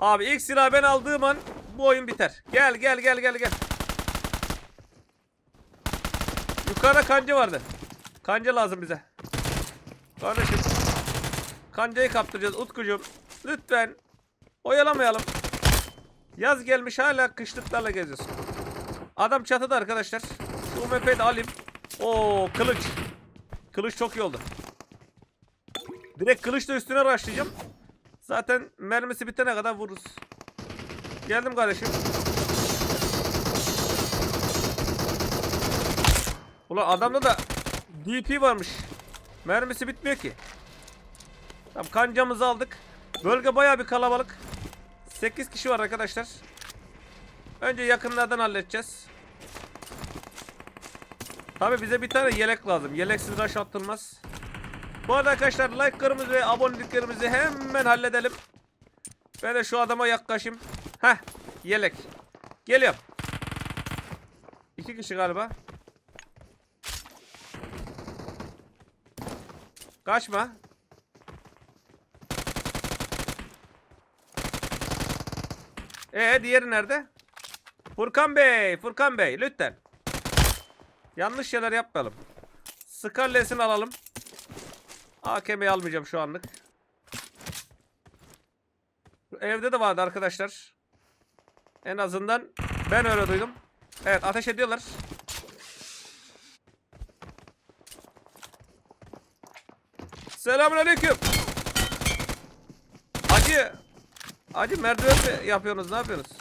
Abi ilk silahı ben aldığım an bu oyun biter. Gel gel gel gel gel. Yukarıda kanca vardı. Kanca lazım bize. Kardeşim. Kancayı kaptıracağız Utkucuğum. Lütfen. Oyalamayalım. Yaz gelmiş hala kışlıklarla geziyorsun. Adam çatıda arkadaşlar. Şu UMP'yi de alayım. Oo kılıç. Kılıç çok iyi oldu. Direkt kılıçla üstüne rushlayacağım. Zaten mermisi bitene kadar vururuz. Geldim kardeşim. Ulan adamda da DP varmış. Mermisi bitmiyor ki. Tamam kancamızı aldık. Bölge bayağı bir kalabalık. 8 kişi var arkadaşlar. Önce yakınlardan halledeceğiz. Tabi bize bir tane yelek lazım. Yeleksiz rush atılmaz. Bu arada arkadaşlar like'larımızı ve aboneliklerimizi hemen halledelim. Ben de şu adama yaklaşayım. Heh yelek. Geliyorum. İki kişi galiba. Kaçma. Ee diğeri nerede? Furkan Bey, Furkan Bey lütfen. Yanlış şeyler yapmayalım. Scarlet'ini alalım. AKM'yi almayacağım şu anlık. Evde de vardı arkadaşlar. En azından ben öyle duydum. Evet ateş ediyorlar. Selamünaleyküm. Acı. Acı merdiven mi yapıyorsunuz? Ne yapıyorsunuz?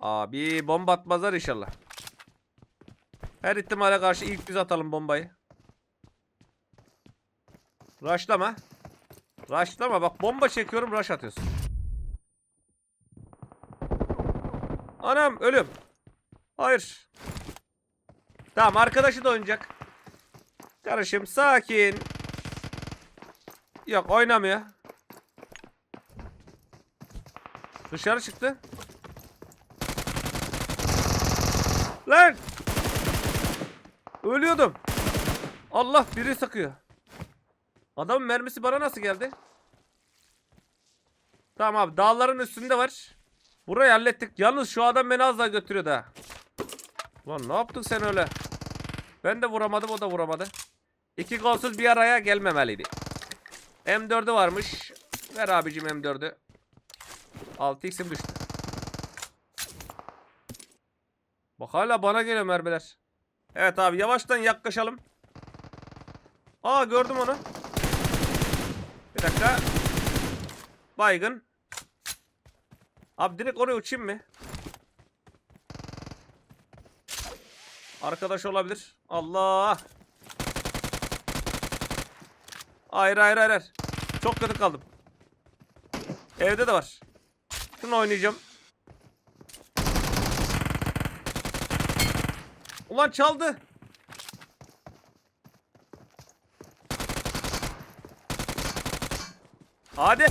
Abi bomba atmazlar inşallah. Her ihtimale karşı ilk biz atalım bombayı. Raşlama. Raşlama bak bomba çekiyorum raş atıyorsun. Anam ölüm. Hayır. Tamam arkadaşı da oynayacak. Karışım sakin. Yok oynamıyor. Dışarı çıktı. Lan! Ölüyordum. Allah biri sıkıyor. Adamın mermisi bana nasıl geldi? Tamam abi dağların üstünde var. Burayı hallettik. Yalnız şu adam beni az daha götürüyor da. Lan ne yaptın sen öyle? Ben de vuramadım o da vuramadı. İki golsuz bir araya gelmemeliydi. M4'ü varmış. Ver abicim M4'ü. 6x'im düştü. Bak hala bana geliyor mermiler. Evet abi yavaştan yaklaşalım. Aa gördüm onu. Bir dakika. Baygın. Abi direkt oraya uçayım mı? Arkadaş olabilir. Allah. Hayır hayır hayır. Çok kötü kaldım. Evde de var. Şunu oynayacağım. Ulan çaldı. Hadi.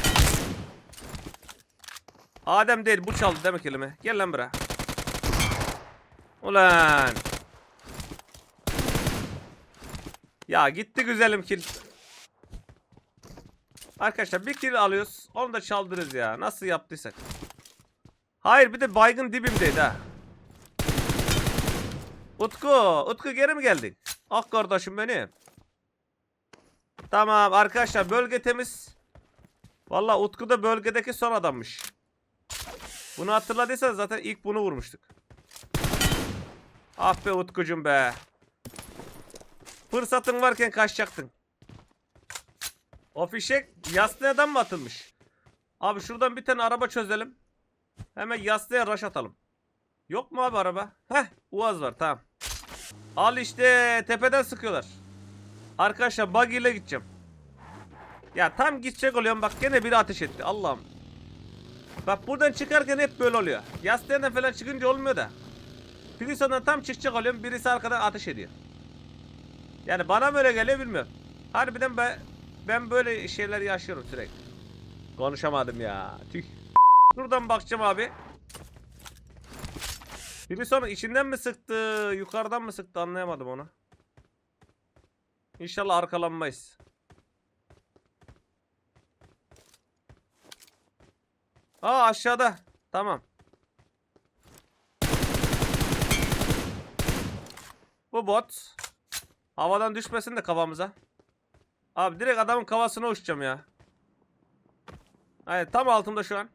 Adem değil bu çaldı demek kelime. Gel lan buraya. Ulan. Ya gitti güzelim kill. Arkadaşlar bir kill alıyoruz. Onu da çaldırırız ya. Nasıl yaptıysak. Hayır bir de baygın dibimdeydi ha. Utku. Utku geri mi geldin? Ah kardeşim benim. Tamam arkadaşlar bölge temiz. Valla Utku da bölgedeki son adammış. Bunu hatırladıysanız zaten ilk bunu vurmuştuk. Ah be Utkucum be. Fırsatın varken kaçacaktın. O fişek yastığa mı atılmış? Abi şuradan bir tane araba çözelim. Hemen yastığa rush atalım. Yok mu abi araba? Heh Uaz var tamam. Al işte tepeden sıkıyorlar. Arkadaşlar buggy ile gideceğim. Ya tam gidecek oluyorum bak gene biri ateş etti Allah'ım. Bak buradan çıkarken hep böyle oluyor. Yastığından falan çıkınca olmuyor da. Prison'dan tam çıkacak oluyorum birisi arkadan ateş ediyor. Yani bana böyle geliyor bilmiyorum. Harbiden ben, ben böyle şeyler yaşıyorum sürekli. Konuşamadım ya. Tüh. Şuradan bakacağım abi. Bir sonra içinden mi sıktı, yukarıdan mı sıktı anlayamadım onu. İnşallah arkalanmayız. Aa aşağıda. Tamam. Bu bot. Havadan düşmesin de kafamıza. Abi direkt adamın kafasına uçacağım ya. Hayır tam altımda şu an.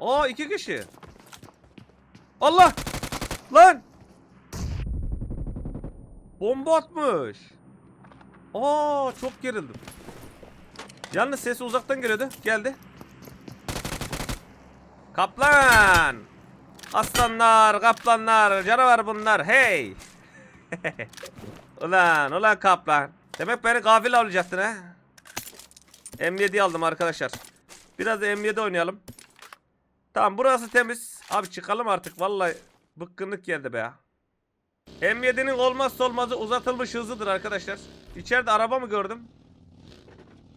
Aa iki kişi. Allah! Lan! Bomba atmış. Aa çok gerildim. Yalnız sesi uzaktan geliyordu. Geldi. Kaplan! Aslanlar, kaplanlar, canavar bunlar. Hey! ulan, ulan kaplan. Demek beni gafil alacaktın ha? M7'yi aldım arkadaşlar. Biraz da M7 oynayalım. Tamam burası temiz. Abi çıkalım artık. Vallahi bıkkınlık geldi be ya. M7'nin olmazsa olmazı uzatılmış hızıdır arkadaşlar. İçeride araba mı gördüm?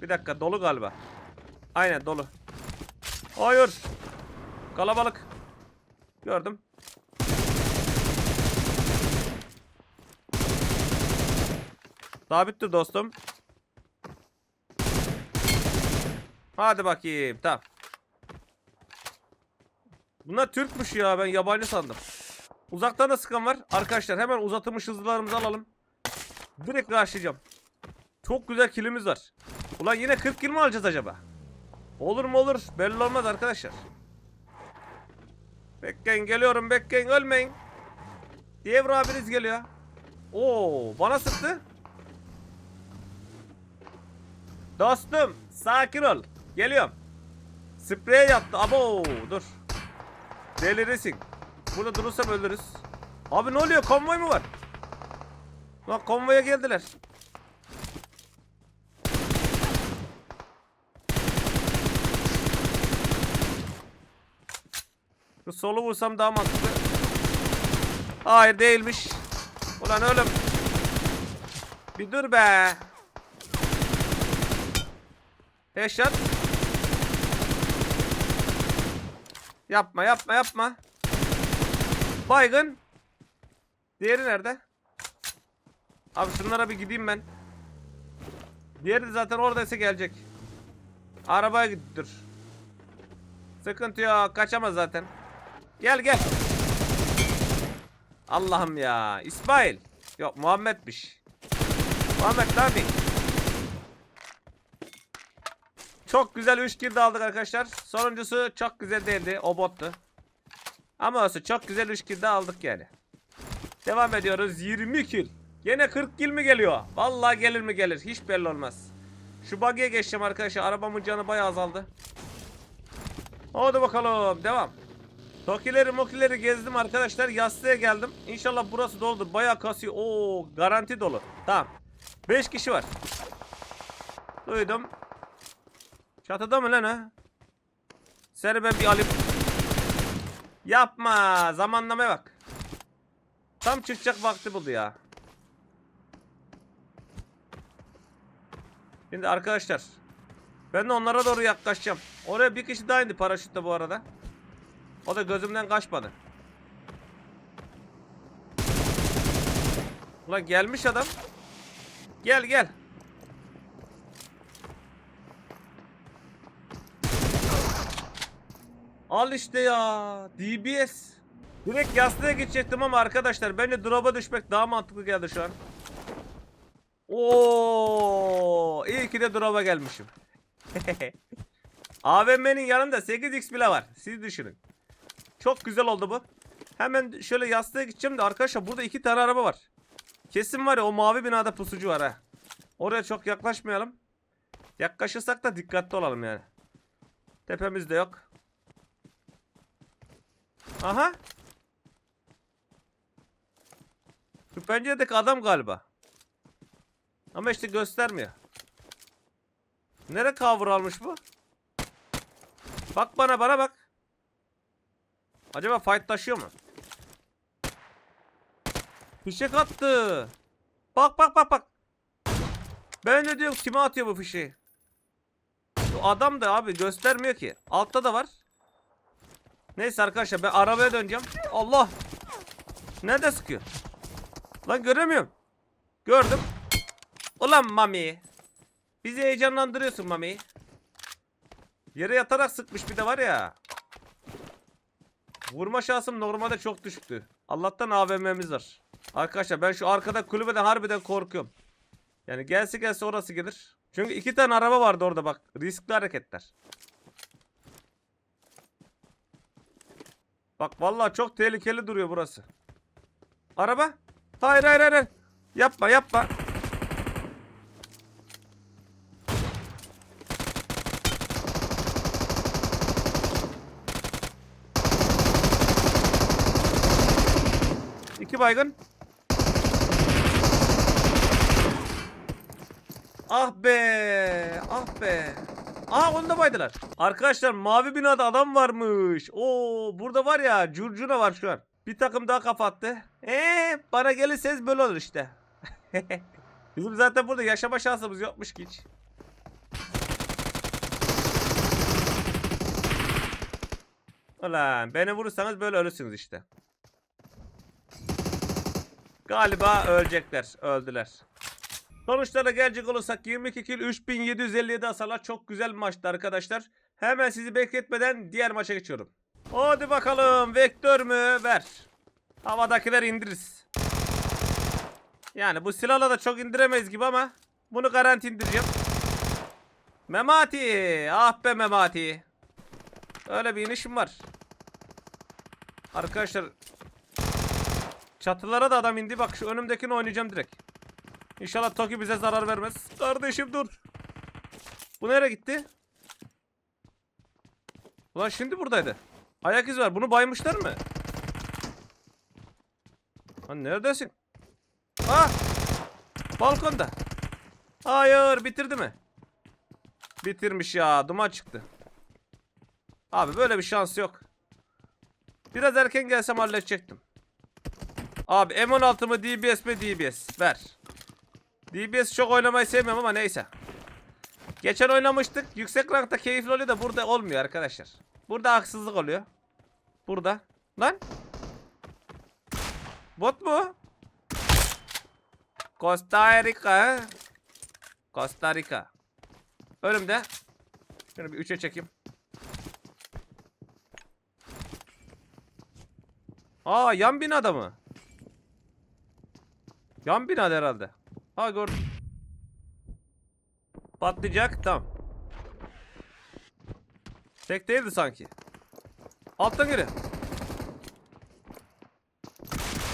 Bir dakika dolu galiba. Aynen dolu. Hayır. Kalabalık. Gördüm. Sabittir dostum. Hadi bakayım. Tamam. Bunlar Türkmüş ya. Ben yabancı sandım. Uzaktan da sıkan var. Arkadaşlar hemen uzatılmış hızlılarımızı alalım. Direkt karşılayacağım. Çok güzel kilimiz var. Ulan yine 40 kill mi alacağız acaba? Olur mu olur. Belli olmaz arkadaşlar. Bekleyin geliyorum bekleyin ölmeyin. Devre abiniz geliyor. Oo bana sıktı. Dostum sakin ol. Geliyorum. Spreye yattı. Abo dur. Delirirsin. Burada durursam ölürüz. Abi ne oluyor? Konvoy mu var? Lan konvoya geldiler. Şu solu vursam daha mantıklı. Hayır değilmiş. Ulan oğlum. Bir dur be. Headshot. Yapma yapma yapma. Baygın. Diğeri nerede? Abi şunlara bir gideyim ben. Diğeri de zaten oradaysa gelecek. Arabaya git dur. Sıkıntı yok. Kaçamaz zaten. Gel gel. Allah'ım ya. İsmail. Yok Muhammed'miş. Muhammed ne Çok güzel 3 kill aldık arkadaşlar. Sonuncusu çok güzel değildi. O bottu. Ama olsun çok güzel 3 kill aldık yani. Devam ediyoruz. 20 kill. Yine 40 kill mi geliyor? Vallahi gelir mi gelir. Hiç belli olmaz. Şu buggy'e geçeceğim arkadaşlar. Arabamın canı bayağı azaldı. Hadi bakalım. Devam. Tokileri mokileri gezdim arkadaşlar. Yastığa geldim. İnşallah burası doludur. Bayağı kasıyor. Oo garanti dolu. Tamam. 5 kişi var. Duydum. Çatıda mı lan ha? Seni ben bir alayım. Yapma. Zamanlamaya bak. Tam çıkacak vakti buldu ya. Şimdi arkadaşlar. Ben de onlara doğru yaklaşacağım. Oraya bir kişi daha indi paraşütle bu arada. O da gözümden kaçmadı. Ulan gelmiş adam. Gel gel. Al işte ya. DBS. Direkt yastığa geçecektim ama arkadaşlar bence drop'a düşmek daha mantıklı geldi şu an. Oo, iyi ki de drop'a gelmişim. AVM'nin yanında 8x bile var. Siz düşünün. Çok güzel oldu bu. Hemen şöyle yastığa gideceğim de arkadaşlar burada iki tane araba var. Kesin var ya o mavi binada pusucu var ha. Oraya çok yaklaşmayalım. Yaklaşırsak da dikkatli olalım yani. Tepemizde yok. Aha. Şu penceredeki adam galiba. Ama işte göstermiyor. Nere cover almış bu? Bak bana bana bak. Acaba fight taşıyor mu? Fişek attı. Bak bak bak bak. Ben de diyorum kime atıyor bu fişeği? Bu adam da abi göstermiyor ki. Altta da var. Neyse arkadaşlar ben arabaya döneceğim. Allah. Nerede sıkıyor? Lan göremiyorum. Gördüm. Ulan Mami. Bizi heyecanlandırıyorsun Mami. Yere yatarak sıkmış bir de var ya. Vurma şansım normalde çok düşüktü. Allah'tan AVM'miz var. Arkadaşlar ben şu arkada kulübeden harbiden korkuyorum. Yani gelse gelse orası gelir. Çünkü iki tane araba vardı orada bak. Riskli hareketler. Bak vallahi çok tehlikeli duruyor burası. Araba? Hayır hayır hayır. Yapma yapma. İki baygın. Ah be, ah be. Aa onu da baydılar. Arkadaşlar mavi binada adam varmış. Oo burada var ya curcuna var şu an. Bir takım daha kapattı. Eee bana gelirseniz böyle olur işte. Bizim zaten burada yaşama şansımız yokmuş ki hiç. Ulan beni vurursanız böyle ölürsünüz işte. Galiba ölecekler. Öldüler. Sonuçlara gelecek olursak 22 kill 3757 hasarlar çok güzel maçtı arkadaşlar. Hemen sizi bekletmeden diğer maça geçiyorum. Hadi bakalım vektör mü ver. Havadakiler indiririz. Yani bu silahla da çok indiremeyiz gibi ama bunu garanti indireceğim. Memati. Ah be Memati. Öyle bir inişim var. Arkadaşlar Çatılara da adam indi. Bak şu önümdekini oynayacağım direkt. İnşallah Toki bize zarar vermez. Kardeşim dur. Bu nereye gitti? Ulan şimdi buradaydı. Ayak izi var. Bunu baymışlar mı? Lan neredesin? Ah! Balkonda. Hayır bitirdi mi? Bitirmiş ya. Duman çıktı. Abi böyle bir şans yok. Biraz erken gelsem halledecektim. Abi M16 mı DBS mi DBS? Ver. DBS çok oynamayı sevmiyorum ama neyse. Geçen oynamıştık. Yüksek rankta keyifli oluyor da burada olmuyor arkadaşlar. Burada haksızlık oluyor. Burada. Lan. Bot mu? Costa Rica. Costa Rica. Önümde. Şunu bir 3'e çekeyim. Aa yan binada mı? Yan binada herhalde. Ha gördüm. Patlayacak. Tamam. Tek değildi sanki. Alttan geri.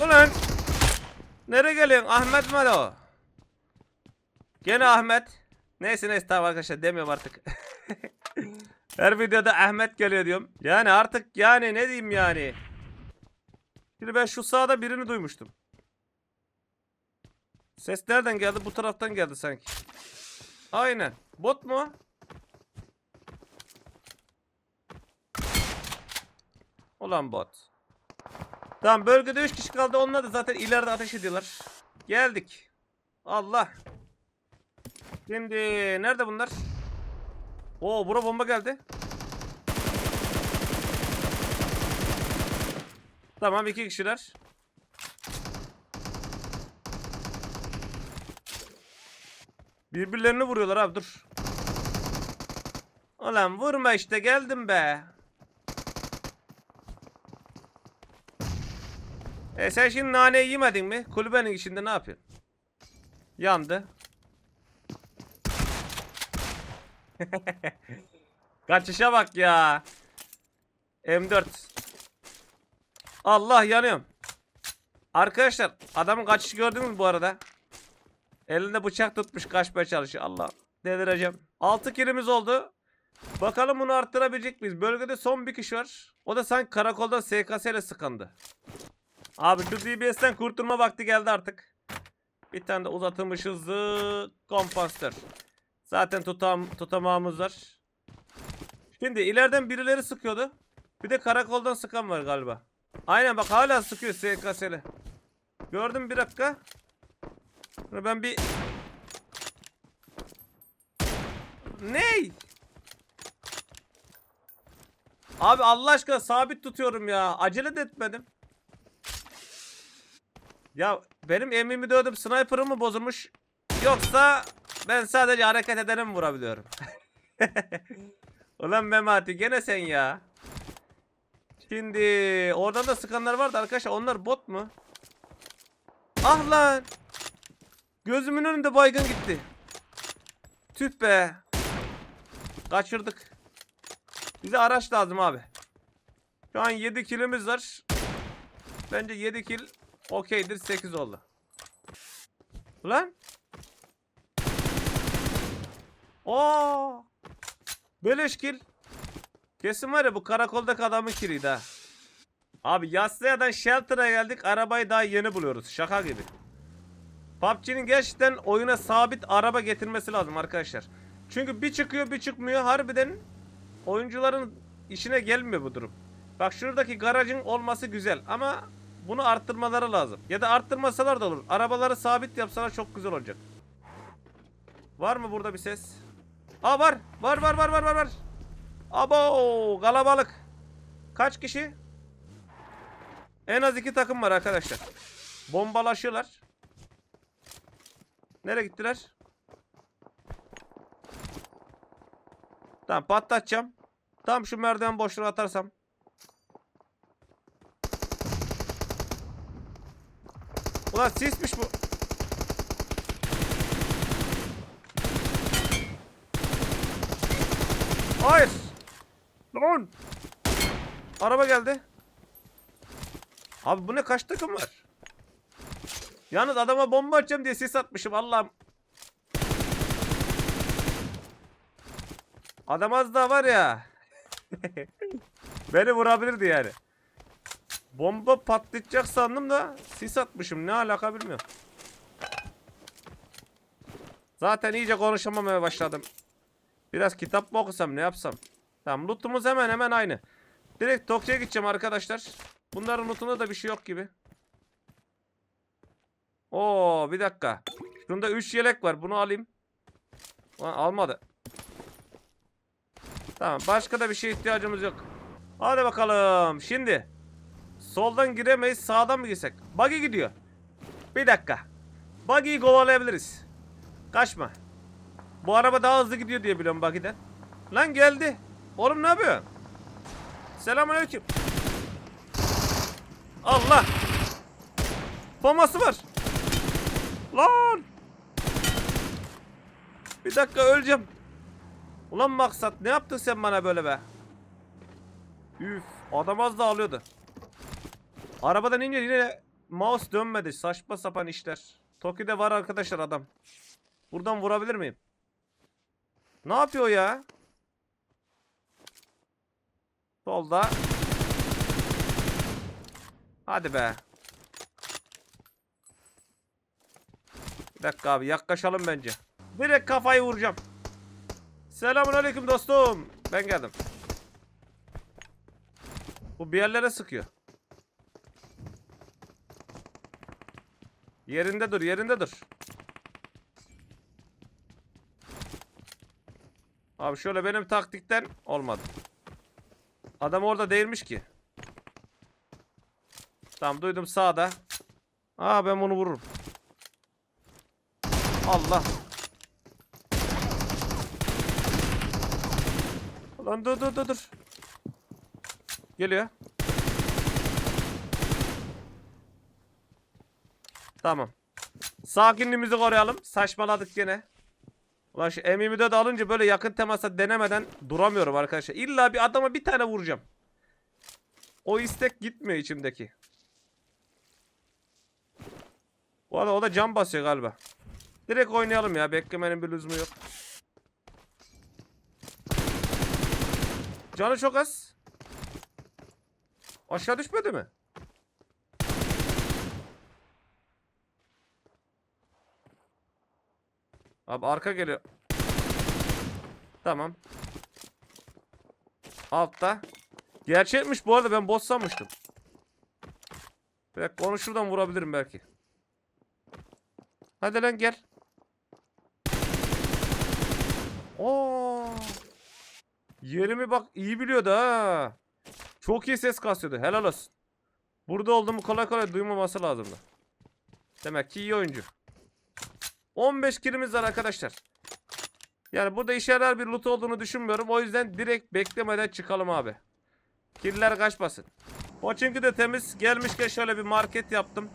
Ulan. Nereye geliyorsun? Ahmet mi o? Gene Ahmet. Neyse neyse tamam arkadaşlar demiyorum artık. Her videoda Ahmet geliyor diyorum. Yani artık yani ne diyeyim yani. Şimdi ben şu sağda birini duymuştum. Ses nereden geldi? Bu taraftan geldi sanki. Aynen. Bot mu? Ulan bot. Tamam bölgede 3 kişi kaldı. Onlar da zaten ileride ateş ediyorlar. Geldik. Allah. Şimdi nerede bunlar? Oo bura bomba geldi. Tamam iki kişiler. Birbirlerini vuruyorlar abi dur. Ulan vurma işte geldim be. E sen şimdi naneyi yemedin mi? Kulübenin içinde ne yapıyorsun? Yandı. Kaçışa bak ya. M4. Allah yanıyorum. Arkadaşlar adamın kaçışı gördünüz mü bu arada? Elinde bıçak tutmuş kaçmaya çalışıyor. Allah delireceğim. 6 kilimiz oldu. Bakalım bunu arttırabilecek miyiz? Bölgede son bir kişi var. O da sanki karakoldan SKS ile sıkandı. Abi şu DBS'den kurtulma vakti geldi artık. Bir tane de uzatılmış hızlı kompansatör. Zaten tutam, tutamağımız var. Şimdi ileriden birileri sıkıyordu. Bir de karakoldan sıkan var galiba. Aynen bak hala sıkıyor SKS'li. Gördüm bir dakika. Bunu ben bir... Ney? Abi Allah aşkına sabit tutuyorum ya. Acele de etmedim. Ya benim M24'üm sniper'ım mı bozulmuş? Yoksa ben sadece hareket ederim vurabiliyorum. Ulan Memati gene sen ya. Şimdi oradan da sıkanlar vardı arkadaşlar. Onlar bot mu? Ah lan. Gözümün önünde baygın gitti. Tüh be. Kaçırdık. Bize araç lazım abi. Şu an 7 kilimiz var. Bence 7 kil okeydir 8 oldu. Ulan. Oo. Beleş kil. Kesin var ya bu karakoldaki adamın kiliydi ha. Abi Yassıya'dan Shelter'a geldik. Arabayı daha yeni buluyoruz. Şaka gibi. PUBG'nin gerçekten oyuna sabit araba getirmesi lazım arkadaşlar. Çünkü bir çıkıyor bir çıkmıyor. Harbiden oyuncuların işine gelmiyor bu durum. Bak şuradaki garajın olması güzel ama bunu arttırmaları lazım. Ya da arttırmasalar da olur. Arabaları sabit yapsalar çok güzel olacak. Var mı burada bir ses? Aa var. Var var var var var var. Abo kalabalık. Kaç kişi? En az iki takım var arkadaşlar. Bombalaşıyorlar. Nereye gittiler? Tamam patlatacağım. Tam şu merdiven boşluğuna atarsam. Ulan sismiş bu. Hayır. Lan. Araba geldi. Abi bu ne kaç takım var? Yalnız adama bomba atacağım diye sis atmışım Allah'ım. Adam az daha var ya. Beni vurabilirdi yani. Bomba patlayacak sandım da sis atmışım. Ne alaka bilmiyorum. Zaten iyice konuşamamaya başladım. Biraz kitap mı okusam ne yapsam? Tamam lootumuz hemen hemen aynı. Direkt Tokyo'ya gideceğim arkadaşlar. Bunların lootunda da bir şey yok gibi. Oo bir dakika. Şunda 3 yelek var. Bunu alayım. Lan almadı. Tamam başka da bir şeye ihtiyacımız yok. Hadi bakalım. Şimdi. Soldan giremeyiz. Sağdan mı girsek? Buggy gidiyor. Bir dakika. Buggy'yi kovalayabiliriz. Kaçma. Bu araba daha hızlı gidiyor diye biliyorum Buggy'den. Lan geldi. Oğlum ne yapıyor? Selamünaleyküm. Allah. Faması var. Lan. Bir dakika öleceğim. Ulan maksat ne yaptın sen bana böyle be? Üf adam az da alıyordu. Arabadan ince yine mouse dönmedi. Saçma sapan işler. Toki'de var arkadaşlar adam. Buradan vurabilir miyim? Ne yapıyor ya? Solda. Hadi be. Bir dakika abi yaklaşalım bence. Direkt kafayı vuracağım. Selamun aleyküm dostum. Ben geldim. Bu bir yerlere sıkıyor. Yerinde dur, yerinde dur. Abi şöyle benim taktikten olmadı. Adam orada değilmiş ki. Tamam duydum sağda. Aa ben bunu vururum. Allah. Lan dur dur dur dur. Geliyor. Tamam. Sakinliğimizi koruyalım. Saçmaladık gene. Ulan şu M24 alınca böyle yakın temasa denemeden duramıyorum arkadaşlar. İlla bir adama bir tane vuracağım. O istek gitmiyor içimdeki. Bu arada o da cam basıyor galiba. Direkt oynayalım ya. Beklemenin bir lüzumu yok. Canı çok az. Aşağı düşmedi mi? Abi arka geliyor. Tamam. Altta. Gerçekmiş bu arada ben boss sanmıştım. Dakika onu şuradan vurabilirim belki. Hadi lan gel. Oo. Yerimi bak iyi biliyordu ha. Çok iyi ses kasıyordu. Helal olsun. Burada olduğumu kolay kolay duymaması lazımdı. Demek ki iyi oyuncu. 15 kilimiz var arkadaşlar. Yani burada işe yarar bir loot olduğunu düşünmüyorum. O yüzden direkt beklemeden çıkalım abi. Killer kaçmasın. Pochinki de temiz. Gelmişken şöyle bir market yaptım.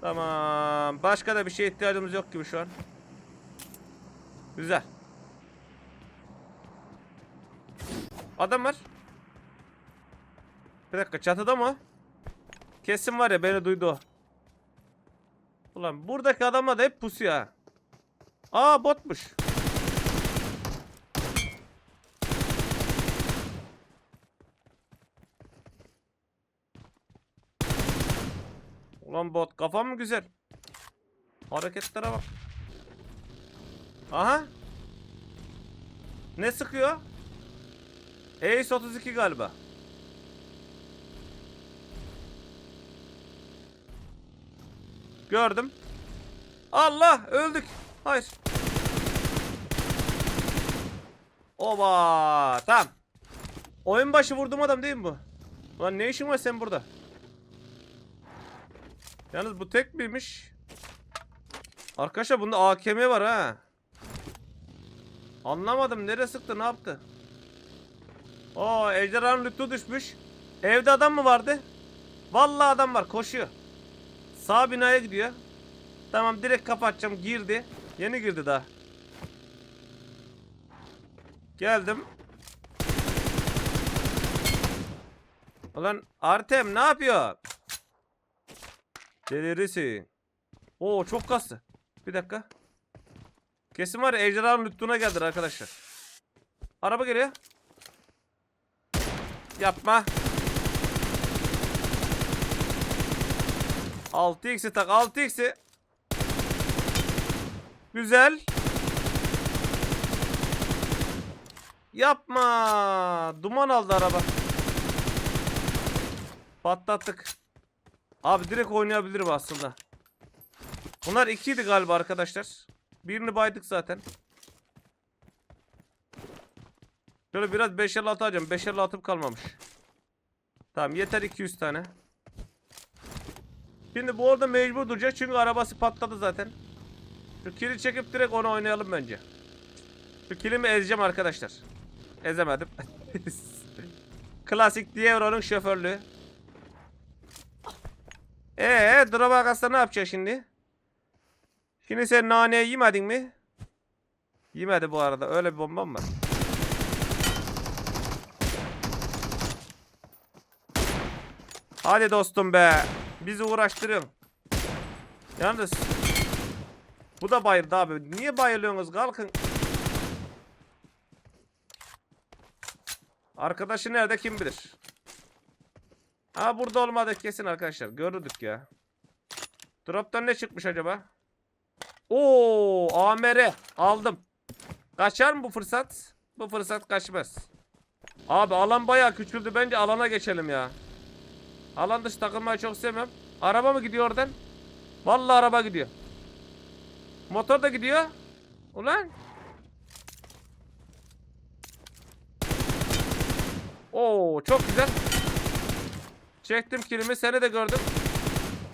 Tamam. Başka da bir şeye ihtiyacımız yok gibi şu an. Güzel. Adam var. Bir dakika çatıda mı? Kesin var ya beni duydu o. Ulan buradaki adamlar da hep pusuyor ha. Aa botmuş. Ulan bot kafam mı güzel? Hareketlere bak. Aha. Ne sıkıyor? Ace 32 galiba. Gördüm. Allah öldük. Hayır. Oba tamam. Oyun başı vurdum adam değil mi bu? Lan ne işin var sen burada? Yalnız bu tek miymiş? Arkadaşlar bunda AKM var ha. Anlamadım nereye sıktı ne yaptı? Oo ejderhanın lütfu düşmüş. Evde adam mı vardı? Vallahi adam var koşuyor. Sağ binaya gidiyor. Tamam direkt kapatacağım girdi. Yeni girdi daha. Geldim. Ulan Artem ne yapıyor? Delirisi. Oo çok kastı. Bir dakika. Kesin var ya ejderhanın lütfuna geldi arkadaşlar. Araba geliyor. Yapma. 6x'i tak 6x'i. Güzel. Yapma. Duman aldı araba. Patlattık. Abi direkt oynayabilirim aslında. Bunlar ikiydi galiba arkadaşlar. Birini baydık zaten. Şöyle biraz 5'er atacağım. 5'er atıp kalmamış. Tamam yeter 200 tane. Şimdi bu orada mecbur duracak çünkü arabası patladı zaten. Şu kili çekip direkt onu oynayalım bence. Şu kilimi ezeceğim arkadaşlar. Ezemedim. Klasik Diero'nun şoförlüğü. Eee drop arkasında ne yapacak şimdi? Şimdi sen naneyi yemedin mi? Yemedi bu arada. Öyle bir bombam var. Hadi dostum be. Bizi uğraştırıyorsun. Yalnız bu da bayıldı abi. Niye bayılıyorsunuz? Kalkın. Arkadaşı nerede kim bilir. Ha burada olmadı kesin arkadaşlar. Gördük ya. Drop'tan ne çıkmış acaba? Oo, AMR aldım. Kaçar mı bu fırsat? Bu fırsat kaçmaz. Abi alan bayağı küçüldü. Bence alana geçelim ya. Alan dışı takılmayı çok sevmem. Araba mı gidiyor oradan? Vallahi araba gidiyor. Motor da gidiyor. Ulan. Oo çok güzel. Çektim kilimi seni de gördüm.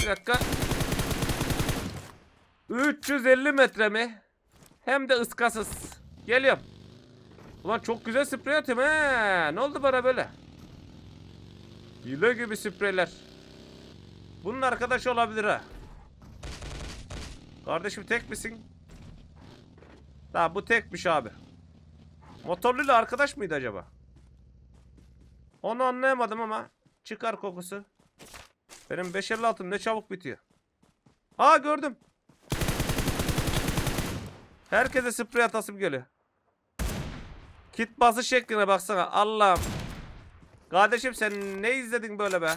Bir dakika. 350 metre mi? Hem de ıskasız. Geliyorum. Ulan çok güzel sprey atıyorum he. Ne oldu bana böyle? Hile gibi spreyler. Bunun arkadaşı olabilir ha. Kardeşim tek misin? Tamam bu tekmiş abi. Motorluyla arkadaş mıydı acaba? Onu anlayamadım ama çıkar kokusu. Benim 556'm ne çabuk bitiyor. Aa gördüm. Herkese sprey atasım geliyor. Kit bası şekline baksana. Allah'ım. Kardeşim sen ne izledin böyle be?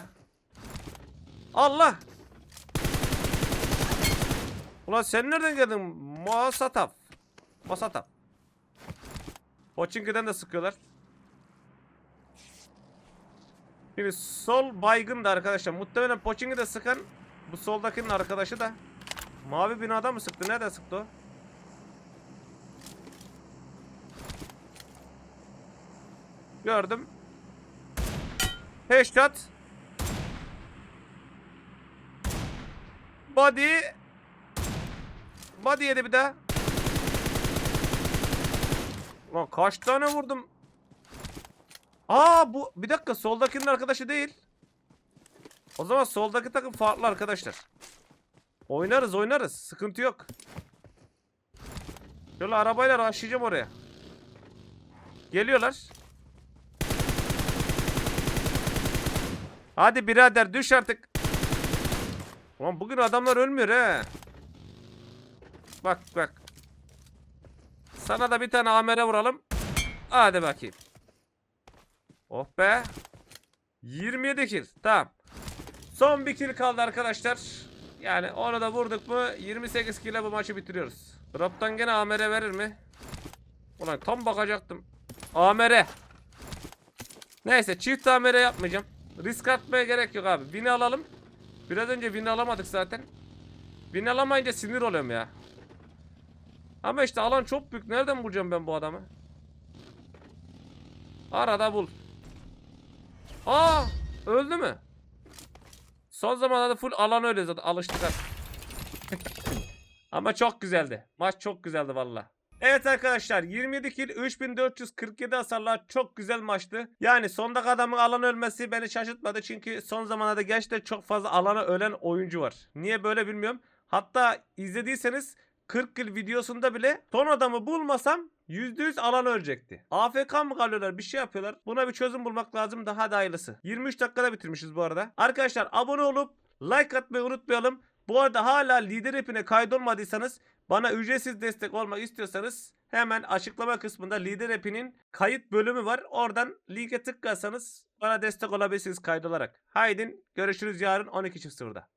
Allah. Ulan sen nereden geldin? Masataf. Masataf. Pochinki'den de sıkıyorlar. Şimdi sol baygın da arkadaşlar. Muhtemelen Pochinki'de sıkan bu soldakinin arkadaşı da. Mavi binada mı sıktı? Nerede sıktı o? Gördüm. Headshot. Body. Body yedi bir daha. Lan kaç tane vurdum? Aa bu bir dakika soldakinin arkadaşı değil. O zaman soldaki takım farklı arkadaşlar. Oynarız oynarız. Sıkıntı yok. Şöyle arabayla başlayacağım oraya. Geliyorlar. Hadi birader düş artık. Ulan bugün adamlar ölmüyor he. Bak bak. Sana da bir tane amere vuralım. Hadi bakayım. Oh be. 27 kill. Tamam. Son bir kill kaldı arkadaşlar. Yani onu da vurduk mu 28 kill'e bu maçı bitiriyoruz. Drop'tan gene amere verir mi? Ulan tam bakacaktım. Amere. Neyse çift amere yapmayacağım. Risk atmaya gerek yok abi. Win'i alalım. Biraz önce win'i alamadık zaten. Win alamayınca sinir oluyorum ya. Ama işte alan çok büyük. Nereden bulacağım ben bu adamı? Arada bul. Aa, öldü mü? Son zamanlarda full alan öyle zaten alıştık artık. Ama çok güzeldi. Maç çok güzeldi valla. Evet arkadaşlar 27 kill 3447 hasarla çok güzel maçtı. Yani sondaki adamın alan ölmesi beni şaşırtmadı. Çünkü son zamanlarda gerçekten çok fazla alana ölen oyuncu var. Niye böyle bilmiyorum. Hatta izlediyseniz 40 kill videosunda bile son adamı bulmasam %100 alan ölecekti. AFK mı kalıyorlar bir şey yapıyorlar. Buna bir çözüm bulmak lazım daha da hayırlısı. 23 dakikada bitirmişiz bu arada. Arkadaşlar abone olup like atmayı unutmayalım. Bu arada hala lider hepine kaydolmadıysanız bana ücretsiz destek olmak istiyorsanız hemen açıklama kısmında lider hepinin kayıt bölümü var. Oradan linke tıklarsanız bana destek olabilirsiniz kaydolarak. Haydi görüşürüz yarın 12.00'da.